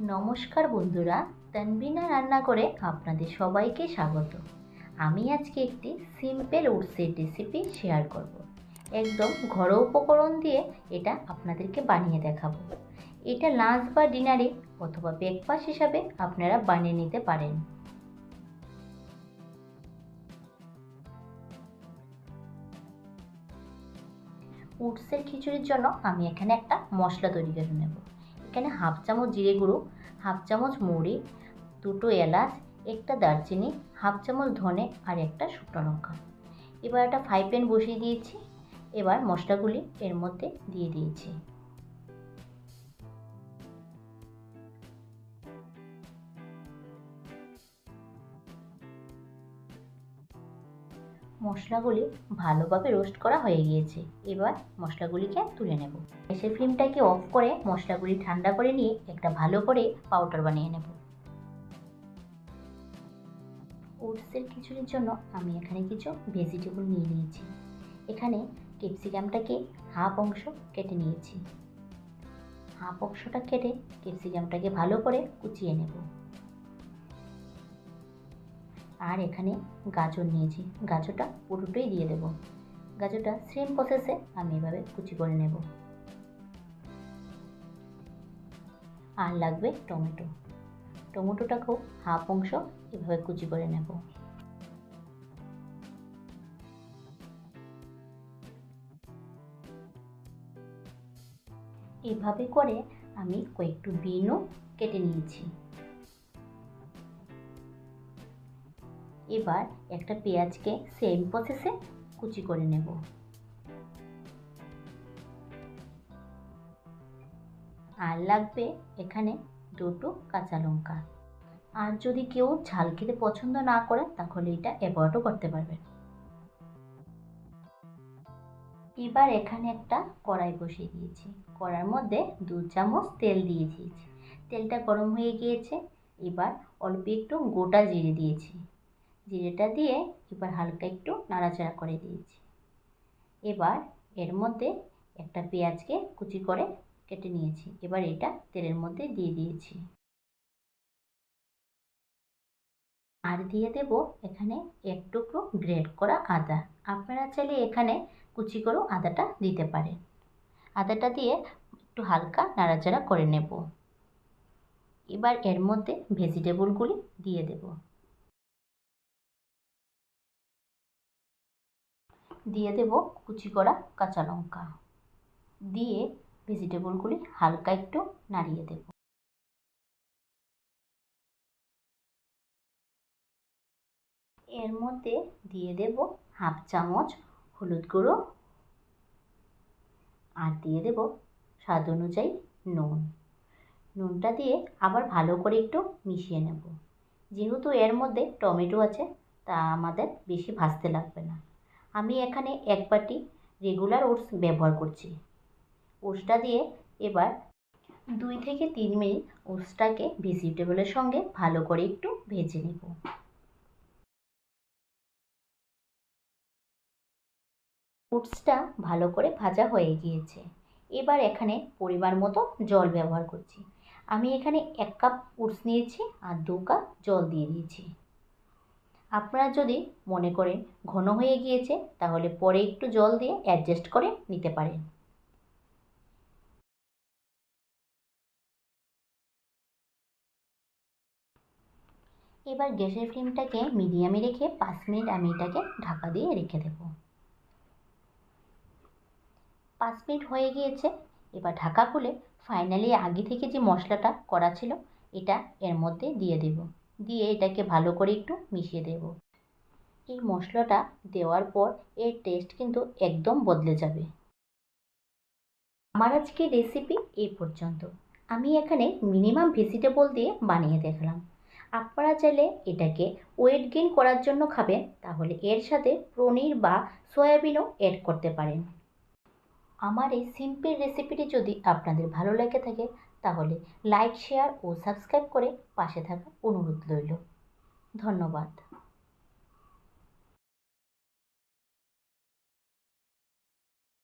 নমস্কার বন্ধুরা, তানবিনা রান্না করে আপনাদের সবাইকে স্বাগত। আমি আজকে একটি সিম্পল ওটসের রেসিপি শেয়ার করব। একদম ঘরোয়া উপকরণ দিয়ে এটা আপনাদেরকে বানিয়ে দেখাবো। এটা লাঞ্চ বা ডিনারে অথবা ব্রেকফাস্ট হিসাবে আপনারা বানিয়ে নিতে পারেন। ওটসের খিচুড়ির জন্য আমি এখানে একটা মশলা তৈরি করে নেব। এখানে হাফ চামচ জিরে গুঁড়ো, হাফ চামচ মুড়ি দুটো এলাচ, একটা দারচিনি, হাফ চামচ ধনে আর একটা শুকনো লঙ্কা। এবার একটা ফ্রাই প্যান বসিয়ে দিয়েছি। এবার মশলাগুলি এর মধ্যে দিয়ে দিয়েছি। মশলাগুলি ভালোভাবে রোস্ট করা হয়ে গিয়েছে। এবার মশলাগুলিকে তুলে নেব। গ্যাসের ফ্লেমটাকে অফ করে মশলাগুলি ঠান্ডা করে নিয়ে একটা ভালো করে পাউডার বানিয়ে নেব। ওটসের খিচুড়ির জন্য আমি এখানে কিছু ভেজিটেবল নিয়ে নিয়েছি। এখানে ক্যাপসিকামটাকে হাফ অংশ কেটে নিয়েছি। হাফ অংশটা কেটে ক্যাপসিকামটাকে ভালো করে কুচিয়ে নেব। আর এখানে গাজর নিয়েছি। গাজরটা পুরোটাই দিয়ে দেব। গাজরটা সেম প্রসেসে আমি এভাবে কুচি করে নেব। আর লাগবে টমেটো। টমেটোটাকেও হাফ অংশ এভাবে কুচি করে নেব। এভাবে করে আমি কয়েকটু বিনও কেটে নিয়েছি। এবার একটা পেঁয়াজকে সেম প্রসেসে কুচি করে নেব। আর লাগবে এখানে দুটো কাঁচা লঙ্কা। আর যদি কেউ ঝাল খেতে পছন্দ না করে, তাহলে এটা অ্যাভয়েডও করতে পারবেন এবার এখানে একটা কড়াই বসিয়ে দিয়েছি। কড়ার মধ্যে দু চামচ তেল দিয়ে দিয়েছি। তেলটা গরম হয়ে গিয়েছে। এবার অল্প একটু গোটা জিরে দিয়েছি। জিরেটা দিয়ে এবার হালকা একটু নাড়াচাড়া করে দিয়েছি। এবার এর মধ্যে একটা পেঁয়াজকে কুচি করে কেটে নিয়েছি। এবার এটা তেলের মধ্যে দিয়ে দিয়েছি। আর দিয়ে দেব এখানে এক টুকরো গ্রেড করা আদা। আপনারা চাইলে এখানে কুচি করেও আদাটা দিতে পারেন। আদাটা দিয়ে একটু হালকা নাড়াচাড়া করে নেব। এবার এর মধ্যে ভেজিটেবলগুলি দিয়ে দেব। দিয়ে দেব কুচি করা কাঁচা লঙ্কা। দিয়ে ভেজিটেবলগুলি হালকা একটু নাড়িয়ে দেব। এর মধ্যে দিয়ে দেব হাফ চামচ হলুদ গুঁড়ো আর দিয়ে দেব স্বাদ অনুযায়ী নুন। নুনটা দিয়ে আবার ভালো করে একটু মিশিয়ে নেব। যেহেতু এর মধ্যে টমেটো আছে, তা আমাদের বেশি ভাজতে লাগবে না। আমি এখানে এক বাটি রেগুলার ওটস ব্যবহার করছি। ওটসটা দিয়ে এবার দুই থেকে তিন মিনিট ওটসটাকে ভেজিটেবলের সঙ্গে ভালো করে একটু ভেজে নেব। ওটসটা ভালো করে ভাজা হয়ে গিয়েছে। এবার এখানে পরিমাণ মতো জল ব্যবহার করছি। আমি এখানে এক কাপ ওটস নিয়েছি আর দু কাপ জল দিয়ে দিয়েছি। আপনারা যদি মনে করেন ঘন হয়ে গিয়েছে, তাহলে পরে একটু জল দিয়ে অ্যাডজাস্ট করে নিতে পারেন। এবার গ্যাসের ফ্লেমটাকে মিডিয়ামে রেখে পাঁচ মিনিট আমি এটাকে ঢাকা দিয়ে রেখে দেব। পাঁচ মিনিট হয়ে গিয়েছে, এবার ঢাকা খুলে ফাইনালি আগে থেকে যে মশলাটা করা ছিল, এটা এর মধ্যে দিয়ে দেব। দিয়ে এটাকে ভালো করে একটু মিশিয়ে দেব। এই মশলাটা দেওয়ার পর এর টেস্ট কিন্তু একদম বদলে যাবে। আমার আজকে রেসিপি এই পর্যন্ত। আমি এখানে মিনিমাম ভেজিটেবল দিয়ে বানিয়ে দেখলাম। আপনারা চাইলে এটাকে ওয়েট গেইন করার জন্য খাবেন, তাহলে এর সাথে পনির বা সয়াবিনও অ্যাড করতে পারেন। আমার এই সিম্পল রেসিপিটি যদি আপনাদের ভালো লেগে থাকে তাহলে লাইক শেয়ার ও সাবস্ক্রাইব করে পাশে থাকা অনুরোধ রইল। ধন্যবাদ।